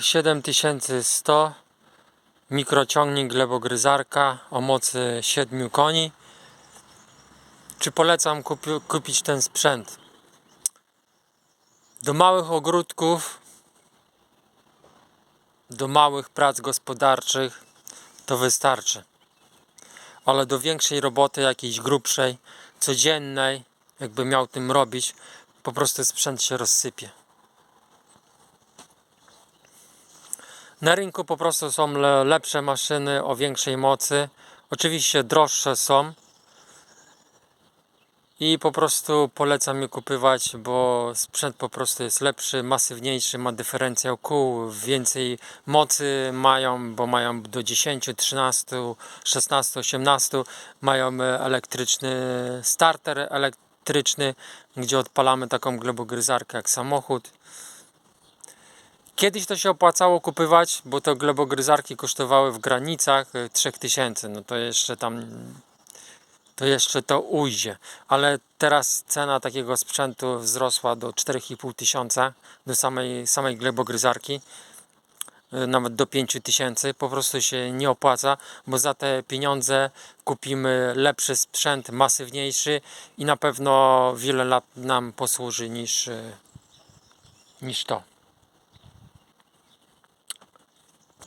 7100 mikrociągnik glebogryzarka o mocy 7 koni. Czy polecam kupi, kupić ten sprzęt? Do małych ogródków, do małych prac gospodarczych to wystarczy. Ale do większej roboty, jakiejś grubszej, codziennej, jakby miał tym robić, po prostu sprzęt się rozsypie. Na rynku po prostu są le, lepsze maszyny o większej mocy. Oczywiście droższe są. I po prostu polecam je kupywać, bo sprzęt po prostu jest lepszy, masywniejszy, ma dyferencjał kół, więcej mocy mają, bo mają do 10, 13, 16, 18. Mają e, elektryczny starter elektryczny, gdzie odpalamy taką glebogryzarkę jak samochód. Kiedyś to się opłacało kupywać, bo to glebogryzarki kosztowały w granicach e, 3000. No to jeszcze tam to jeszcze to ujdzie. Ale teraz cena takiego sprzętu wzrosła do 4,5 tysiąca do samej, samej glebogryzarki. e, Nawet do 5 tysięcy. Po prostu się nie opłaca, bo za te pieniądze kupimy lepszy sprzęt, masywniejszy i na pewno wiele lat nam posłuży niż, e, niż to.